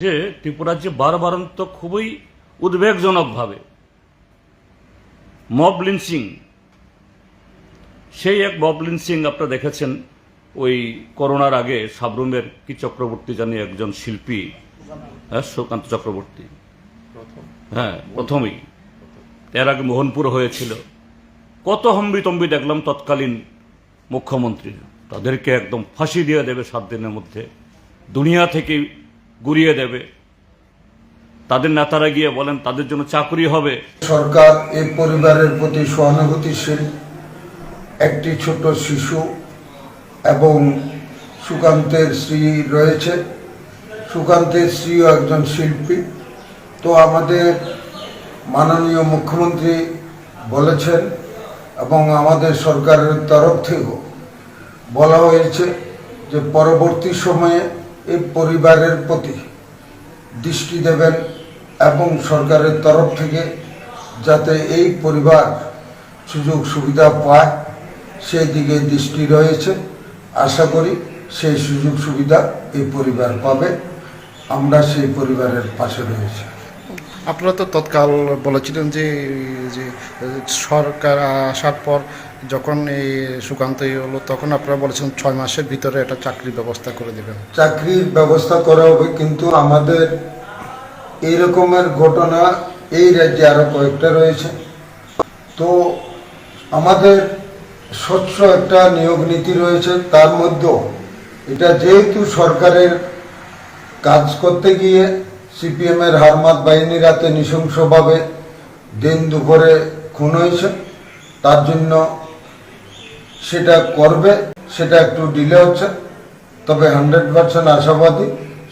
যে ত্রিপুরার যে বারবারন্ত খুবই উদ্বেগজনকভাবে মব লিঞ্চিং সেই এক মব লিঞ্চিং আপনারা দেখেছেন, ওই করোনার আগে সাবরুমের কি চক্রবর্তী জানি একজন শিল্পী হ্যাঁ সুকান্ত চক্রবর্তী। হ্যাঁ প্রথমেই। এর আগে মোহনপুর হয়েছিল। কত হম্বিতম্বি দেখলাম তৎকালীন মুখ্যমন্ত্রী। তাদেরকে একদম ফাঁসি দিয়ে দেবে সাত দিনের মধ্যে। দুনিয়া থেকে গুড়িয়ে দেবে। তাদের নেতারা গিয়ে বলেন, তাদের জন্য চাকরি হবে। সরকার এই পরিবারের প্রতি সহানুভূতিশীল, একটি ছোট শিশু এবং সুকান্তের স্ত্রী রয়েছে। সুকান্তের স্ত্রীও একজন শিল্পী। তো আমাদের মাননীয় মুখ্যমন্ত্রী বলেছেন এবং আমাদের সরকারের তরফ থেকেও বলা হয়েছে যে পরবর্তী সময়ে এই পরিবারের প্রতি দৃষ্টি দেবেন এবং সরকারের তরফ থেকে যাতে এই পরিবার সুযোগ সুবিধা পায়, সেই দিকে দৃষ্টি রয়েছে। আশা করি সেই সুযোগ সুবিধা এই পরিবার পাবে। আমরা সেই পরিবারের পাশে রয়েছি। আপনারা তো তৎকাল বলেছিলেন যে যে সরকার আসার পর যখন এই সুকান্ত হলো, তখন আপনারা বলেছেন ছয় মাসের ভিতরে একটা চাকরির ব্যবস্থা করে দেবেন। চাকরির ব্যবস্থা করা হবে, কিন্তু আমাদের এই রকমের ঘটনা এই রাজ্যে আরও কয়েকটা রয়েছে। তো আমাদের স্বচ্ছ একটা নিয়োগ নীতি রয়েছে, তার মধ্যেও এটা যেহেতু সরকারের কাজ করতে গিয়ে সিপিএম এর হারমাত বাহিনীর হাতে নৃশংসভাবে দিন দুপুরে খুন হয়েছে। তার জন্য সেটা করবে, সেটা একটু ডিলে হচ্ছে। তবে হান্ড্রেড পার্সেন্ট আশাবাদী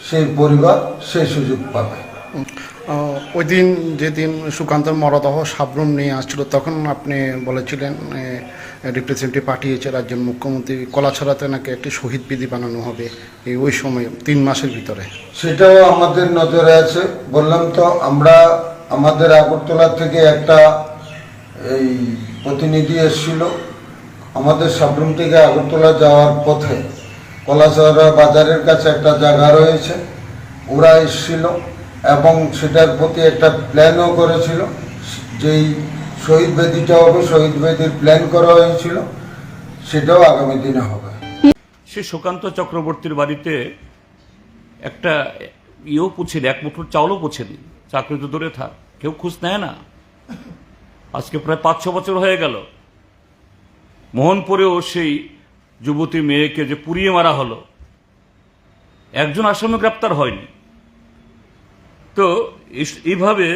সেই পরিবার সেই সুযোগ পাবে। ওই দিন যেদিন সুকান্তর মরদেহ সাবরুম নিয়ে আসছিল, তখন আপনি বলেছিলেন রিপ্রেজেন্টেটিভ পাঠিয়েছে রাজ্যের মুখ্যমন্ত্রী। কলাছড়াতে নাকি একটি শহীদ বিধি বানানো হবে এই ওই সময়, তিন মাসের ভিতরে। সেটাও আমাদের নজরে আছে। বললাম তো, আমরা আমাদের আগরতলা থেকে একটা এই প্রতিনিধি এসেছিল। আমাদের সাবরুম থেকে আগরতলা যাওয়ার পথে কলাচড়া বাজারের কাছে একটা জায়গা রয়েছে। ওরা এসেছিল এবং সেটার প্রতি একটা প্ল্যানও করেছিল। যেই শহীদ বেদিটা হবে, শহীদ বেদির প্ল্যান করা হয়েছিল, সেটাও আগামী দিনে হবে। সে সুকান্ত চক্রবর্তীর বাড়িতে একটা ইয়েও পুছে এক মুঠোর চাউলও পুছে দিন চাকরি তো দূরে থাক, কেউ খুঁজ নেয় না। আজকে প্রায় পাঁচ, ছ বছর হয়ে গেল। মোহনপুরেও সেই যুবতী মেয়েকে যে পুড়িয়ে মারা হলো, একজন আসামি গ্রেপ্তার হয়নি। তো এইভাবে